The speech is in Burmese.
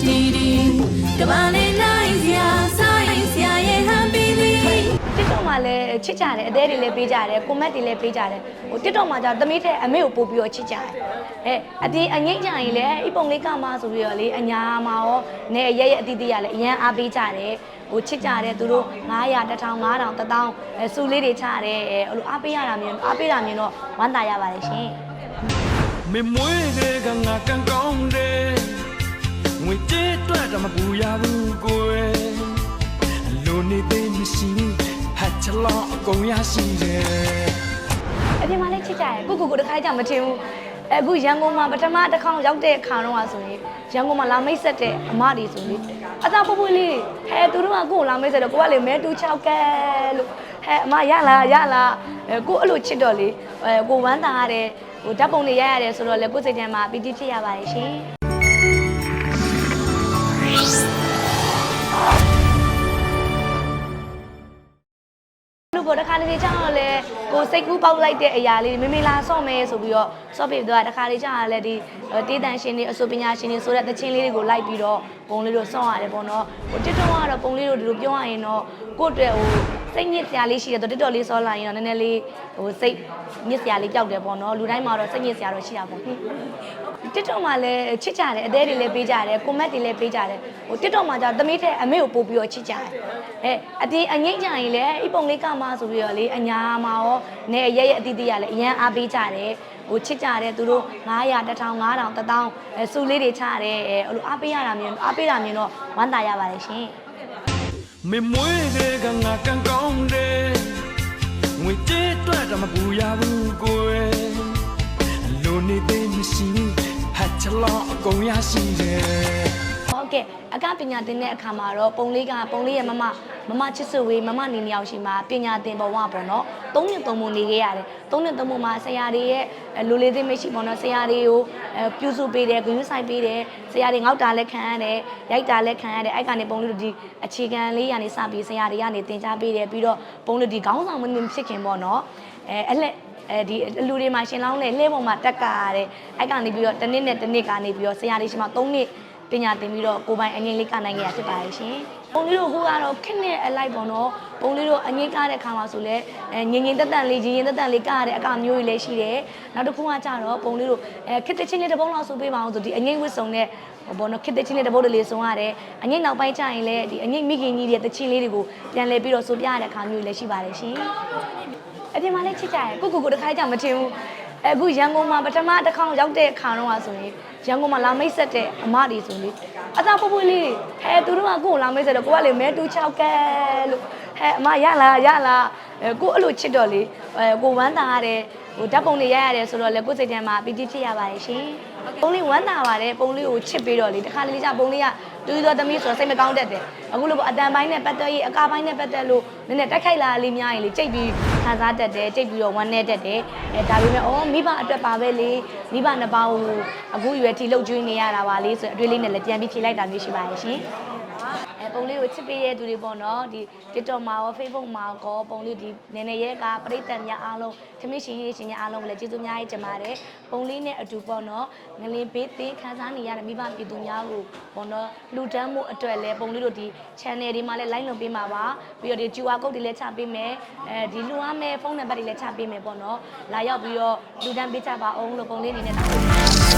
တီတီကဘာလေးနိုင်စရာဆိုင်စရာရဲ့ဟန်ပီလီ TikTok မှာလည်းချစ်ကြတယ်အသေးတွေလည်းပေးကြတယ် comment တွေလည်းပေးကြတယ်ဟို TikTok မှာကျတော့သမီးတဲ့အမေကိုပို့ပြီးတော့ချစ်ကြတယ်အဲအပြင်အငိမ့်ကြရင်လည်းအပုံလေးကမှဆိုပြီးတော့လေအညာမှာရောနဲ့ရဲရဲအတီးတီးရလည်းအရန်အားပေးကြတယ်ဟိုချစ်ကြတယ်သူတို့900 1000 5000 1000အဲစူလေးတွေချတယ်အဲအဲ့လိုအားပေးရတာမျိုးအားပေးတာမျိုးတော့ဝမ်းသာရပါတယ်ရှင်မင်းမွေးတဲ့ တွက်တော့မပူရဘူးကိုယ်လိုနေသေးမရှိဘူးဟတ်ချလောင်းအကုန်ရရှိတယ်အပြင်မှာလည်းချစ်ကြတယ်ကိုကိုကိုတခါကြမထင်ဘူးအခုရန်ကုန်မှာပထမတစ်ခေါက်ရောက်တဲ့ခါတော့ဆိုရင်ရန်ကုန်မှာလာမိတ်ဆက်တဲ့အမတွေဆိုလေအသာပူပူလေးဟဲသူတို့ကကိုကိုလာမိတ်ဆက်တော့ကိုကလေမဲတူ6ကဲလို့ဟဲအမရလားရလားအဲကိုအဲ့လိုချစ်တော့လေအဲကိုဝမ်းသာရတယ်ဟိုဓာတ်ပုံတွေရရတယ်ဆိုတော့လေကိုစိတ်ထဲမှာပီတိဖြစ်ရပါတယ်ရှင် လူပေါ်တစ်ခါလေကြာတော့လေကိုစိတ်ကူးပေါက်လိုက်တဲ့အရာလေးမမေလာဆော့မယ်ဆိုပြီးတော့ဆော့ပြသွားတစ်ခါလေကြာလည်းဒီတေးတန်ရှင်တွေအဆိုပညာရှင်တွေဆိုတဲ့တခြင်းလေးတွေကိုလိုက်ပြီးတော့ပုံလေးတို့ဆော့ရတယ်ပေါ့နော်ဟိုတစ်တော့ကတော့ပုံလေးတို့ဒီလိုပြောရရင်တော့ကိုယ့်အတွက်ဟို စိတ်ညစ်စရာလေးရှိတယ်တော့တစ်တော့လေးဆော့လိုက်ရင်တော့နည်းနည်းလေးဟိုစိတ်ညစ်စရာလေးပျောက်တယ်ပေါ့နော်လူတိုင်းမှာတော့စိတ်ညစ်စရာတော့ရှိတာပေါ့ TikTok မှာလည်းချစ်ကြတယ်အသေးတွေလည်းပေးကြတယ် comment တွေလည်းပေးကြတယ်ဟို TikTok မှာကျတော့သမီးတဲ့အမေကိုပို့ပြီးတော့ချစ်ကြတယ်အဲအပြင်အငိမ့်ကြရင်လည်းအပုံလေးကမှဆိုပြီးတော့လေအညာမှာရောနဲ့ရဲရဲအတီးတီးရလည်းအရန်အားပေးကြတယ်ဟိုချစ်ကြတယ်သူတို့900 1000 5000 1000အဲစူလေးတွေချတယ်အဲအဲ့လိုအားပေးရတာမျိုးအားပေးတာမျိုးတော့ဝမ်းသာရပါတယ်ရှင် မင်းမွေးတဲ့ကငါကန်ကောင်းတယ်ငွေကြေးတွက်တော့မပူရဘူးကိုယ်လိုနေသေးမရှိဘူးဟတ်ချလောင်းအကုန်ရရှိတယ်ဟုတ် ကဲ့အကပညာသင်တဲ့အခါမှာတော့ပုံလေးကပုံလေးရဲ့မမမမချစ်စွေဝေးမမနေနေအောင်ရှိမှာပညာသင်ဘဝပေါ့နော်သုံးနှစ်သုံးပုံနေခဲ့ရတယ်သုံးနှစ်သုံးပုံမှာဆရာတွေရဲ့လူလေးသိမရှိပေါ့နော်ဆရာတွေကိုအဲပြုစုပေးတယ်ဂရုစိုက်ပေးတယ်ဆရာတွေငေါက်တာလည်းခံရတယ်ရိုက်တာလည်းခံရတယ်အဲ့ကနေပုံလေးတို့ဒီအခြေခံလေးရနေစပြီးဆရာတွေကနေသင်ကြားပေးတယ်ပြီးတော့ပုံလေးဒီခေါင်းဆောင်မင်းဖြစ်ခင်ပေါ့နော်အဲအဲ့လက်အဲဒီလူတွေမှာရှင်လောင်းလေလှဲပေါ်မှာတက်ကာရတယ်အဲ့ကနေပြီးတော့တစ်နှစ်နဲ့တစ်နှစ်ကနေပြီးတော့ဆရာတွေရှိမှ၃နှစ် ပညာသင်ပြီးတော့ကိုယ်ပိုင်အငိမ့်လေးကနိုင်ခဲ့ရဖြစ်ပါတယ်ရှင်။ပုံလေးတို့ကိုကတော့ခက်နဲ့အလိုက်ပေါ့နော်။ပုံလေးတို့အငိမ့်ကားတဲ့ခါမှာဆိုလဲအဲငင်ငင်တက်တက်လေးရင်ရင်တက်တက်လေးကားရတဲ့အကမျိုးကြီးလည်းရှိတယ်။နောက်တစ်ခုကကြတော့ပုံလေးတို့အဲခက်တဲ့ချင်းလေးတစ်ပုံလောက်ဆိုပေးပါအောင်ဆိုဒီအငိမ့်ဝစ်စုံတဲ့ဟိုဘောနော်ခက်တဲ့ချင်းလေးတစ်ပုတ်လေးစုံရတယ်။အငိမ့်နောက်ပိုင်းကျရင်လည်းဒီအငိမ့်မိခင်ကြီးရဲ့တချင်းလေးတွေကိုပြန်လဲပြီးတော့ဆိုပြရတဲ့ခါမျိုးကြီးလည်းရှိပါတယ်ရှင်။အပြင်မှာလည်းချစ်ကြတယ်ကိုကိုကိုတခါကြမထင်ဘူး အခုရန်ကုန်မှာပထမတစ်ခေါက်ရောက်တဲ့ခါတော့ဆိုရင်ရန်ကုန်မှာလာမိတ်ဆက်တဲ့အမတွေဆိုလေအသာပူပူလေးဟဲသူတို့ကကိုကိုလာမိတ်ဆက်တော့ကိုကလေမဲတူ6ကဲလို့ဟဲအမရလားရလားအဲကိုအဲ့လိုချစ်တော့လေအဲကိုဝမ်းသာရတယ်ဟိုဓာတ်ပုံတွေရရတယ်ဆိုတော့လေကိုစိတ်ထဲမှာပီတိဖြစ်ရပါတယ်ရှင်ပုံလေးဝမ်းသာပါတယ်ပုံလေးကိုချစ်ပြီးတော့လေတခါလေကြာပုံလေးကတူတူသမီးဆိုတော့စိတ်မကောင်းတတ်တယ်အခုလိုပေါ့အတန်ပိုင်းနဲ့ပတ်သက်ရေးအကာပိုင်းနဲ့ပတ်သက်လို့နည်းနည်းတိုက်ခိုက်လာလေးများရင်လေကြိတ်ပြီး ခံစားတတ်တယ်ကြိတ်ပြီးတော့ဝမ်းနေတတ်တယ်အဲဒါပေမဲ့အော်မိဘအတွက်ပါပဲလေမိဘနှစ်ပေါင်းကိုအခုရွယ်ထီလှုပ်ကျွေးနေရတာပါလေဆိုအတွေ့လေးနဲ့လည်းပြန်ပြီးဖြေလိုက်တာမျိုးရှိပါရဲ့ရှင် အဲပုံလေးကိုချစ်ပေးတဲ့သူတွေပေါ့နော်ဒီ TikTok မှာရော Facebook မှာရောပုံလေးဒီနည်းနည်းရဲကပရိသတ်များအားလုံးထမင်းရှင်ရေးရှင်များအားလုံးကိုလည်းကျေးဇူးများကြီးတင်ပါတယ်ပုံလေးနဲ့အတူပေါ့နော်ငလင်ဘေးသင်ခန်းစားနေရတဲ့မိဘပြည်သူများကိုပေါ့နော်လူတန်းမှုအတွက်လည်းပုံလေးတို့ဒီ channel တွေမှာလည်း line လုပ်ပေးမှာပါပြီးတော့ဒီ QR code တွေလည်းချပေးမယ်အဲဒီလူအားမဲ့ဖုန်းနံပါတ်တွေလည်းချပေးမယ်ပေါ့နော်လာရောက်ပြီးတော့လူတန်းပေးကြပါအောင်လို့ပုံလေးအနေနဲ့တောင်းပန်ပါတယ်